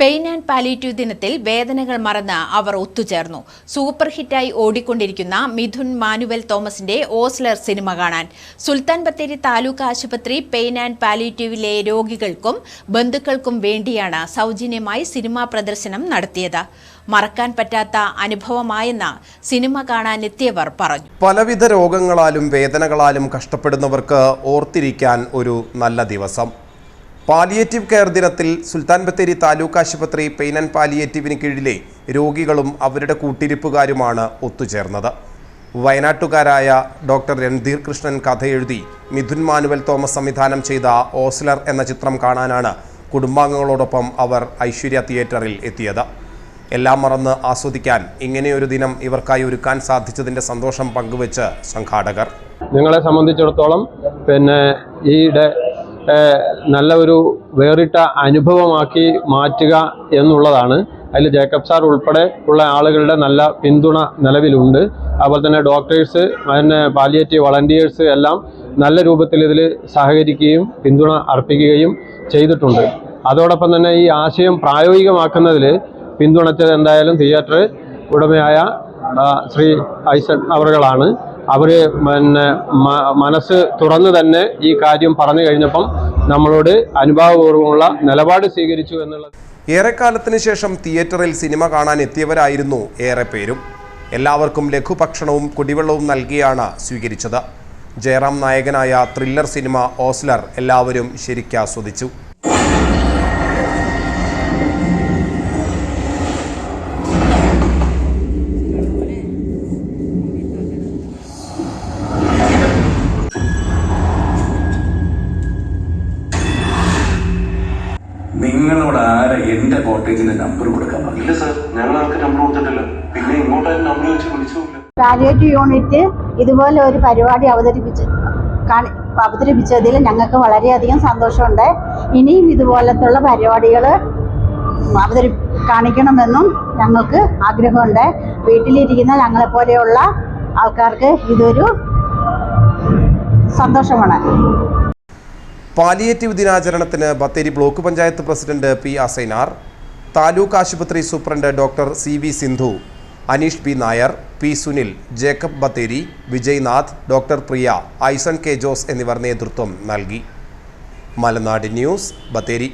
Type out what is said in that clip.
Pain and palliative ദിനത്തിൽ വേദനകൾ മറന്ന് അവർ ഒത്തുചേർന്നു. സൂപ്പർ ഹിറ്റായി ഓടിക്കൊണ്ടിരിക്കുന്ന മിഥുൻ മാനുവൽ തോമസിന്റെ ഓസ്ലർ സിനിമ കാണാൻ. സുൽത്താൻ ബത്തേരി താലൂക്ക് ആശുപത്രി പെയിൻ ആൻഡ് പാലിറ്റീവിലെ രോഗികൾക്കും ബന്ധുക്കൾക്കും വേണ്ടിയാണ് സൗജന്യമായി സിനിമാ പ്രദർശനം നടത്തിയത്. മറക്കാൻ പറ്റാത്ത അനുഭവമായെന്ന് സിനിമ കാണാനെത്തിയവർ പറഞ്ഞു. പലവിധ രോഗങ്ങളാലും വേദനകളാലും കഷ്ടപ്പെടുന്നവർക്ക് ഓർത്തിരിക്കാൻ ഒരു നല്ല ദിവസം. പാലിയേറ്റീവ് കെയർ ദിനത്തിൽ സുൽത്താൻ ബത്തേരി താലൂക്ക് ആശുപത്രി പെയിൻ ആൻഡ് പാലിയേറ്റീവിന് കീഴിലെ രോഗികളും അവരുടെ കൂട്ടിരിപ്പുകാരുമാണ് ഒത്തുചേർന്നത്. വയനാട്ടുകാരായ ഡോക്ടർ രൺധീർ കൃഷ്ണൻ കഥയെഴുതി മിഥുൻ മാനുവൽ തോമസ് സംവിധാനം ചെയ്ത ഓസ്ലർ എന്ന ചിത്രം കാണാനാണ് കുടുംബാംഗങ്ങളോടൊപ്പം അവർ ഐശ്വര്യ തിയേറ്ററിൽ എത്തിയത്. എല്ലാം മറന്ന് ആസ്വദിക്കാൻ ഇങ്ങനെയൊരു ദിനം ഇവർക്കായി ഒരുക്കാൻ സാധിച്ചതിന്റെ സന്തോഷം പങ്കുവച്ച് സംഘാടകർ. നിങ്ങളെ സംബന്ധിച്ചിടത്തോളം പിന്നെ ഏഹ്, നല്ല ഒരു വേറിട്ട അനുഭവമാക്കി മാറ്റുക എന്നുള്ളതാണ്. അതിൽ ജേക്കബ് സാർ ഉൾപ്പെടെ ഉള്ള ആളുകളുടെ നല്ല പിന്തുണ നിലവിലുണ്ട്. അതുപോലെ തന്നെ ഡോക്ടേഴ്സ് പിന്നെ പാലിയേറ്റീവ് വളണ്ടിയേഴ്സ് എല്ലാം നല്ല രൂപത്തിൽ ഇതിൽ സഹകരിക്കുകയും പിന്തുണ അർപ്പിക്കുകയും ചെയ്തിട്ടുണ്ട്. അതോടൊപ്പം തന്നെ ഈ ആശയം പ്രായോഗികമാക്കുന്നതിൽ പിന്തുണച്ചത് എന്തായാലും തിയേറ്റർ ഉടമയായ ശ്രീ ഐസൺ അവറുകളാണ്. അവർ പിന്നെ മനസ്സ് തുറന്ന് തന്നെ ഈ കാര്യം പറഞ്ഞു കഴിഞ്ഞപ്പം നമ്മളോട് അനുഭാവപൂർവമുള്ള നിലപാട് സ്വീകരിച്ചു എന്നുള്ളത്. ഏറെക്കാലത്തിന് ശേഷം തിയേറ്ററിൽ സിനിമ കാണാൻ എത്തിയവരായിരുന്നു ഏറെ പേരും. എല്ലാവർക്കും ലഘുഭക്ഷണവും കുടിവെള്ളവും നൽകിയാണ് സ്വീകരിച്ചത്. ജയറാം നായകനായ ത്രില്ലർ സിനിമ ഓസ്ലർ എല്ലാവരും ശരിക്കാസ്വദിച്ചു. നിങ്ങളോട് ആരെ എന്റെ കോട്ടേജിന്റെ നമ്പർ കൊടുക്കാൻ പറഞ്ഞു ഇല്ല സാർ ഞങ്ങൾ ആർക്ക് നമ്പർ കൊടുത്തിട്ടില്ല. പിന്നെ ഇങ്ങോട്ടാരും നമ്പർ വെച്ച് വിളിച്ചു പാലിയേറ്റീവ് യൂണിറ്റ് ഇതുപോലെ ഒരു പരിപാടി അവതരിപ്പിച്ച് കാണി അവതരിപ്പിച്ചതിൽ ഞങ്ങൾക്ക് വളരെയധികം സന്തോഷമുണ്ട്. ഇനിയും ഇതുപോലത്തുള്ള പരിപാടികൾ അവതരി കാണിക്കണമെന്നും ഞങ്ങൾക്ക് ആഗ്രഹമുണ്ട്. വീട്ടിലിരിക്കുന്ന ഞങ്ങളെപ്പോലെയുള്ള ആൾക്കാർക്ക് ഇതൊരു സന്തോഷമാണ്. Palliative ദിനാചരണത്തിന് Bathery block panchayat president P Asainar taluk ആശുപത്രി superintendent doctor C V Sindhu Aneesh P Nair P Sunil Jacob Bathery Vijaynath doctor Priya Aison K Jose എന്നിവർ നേതൃത്വം നൽകി. മലനാട് ന്യൂസ് ബത്തേരി.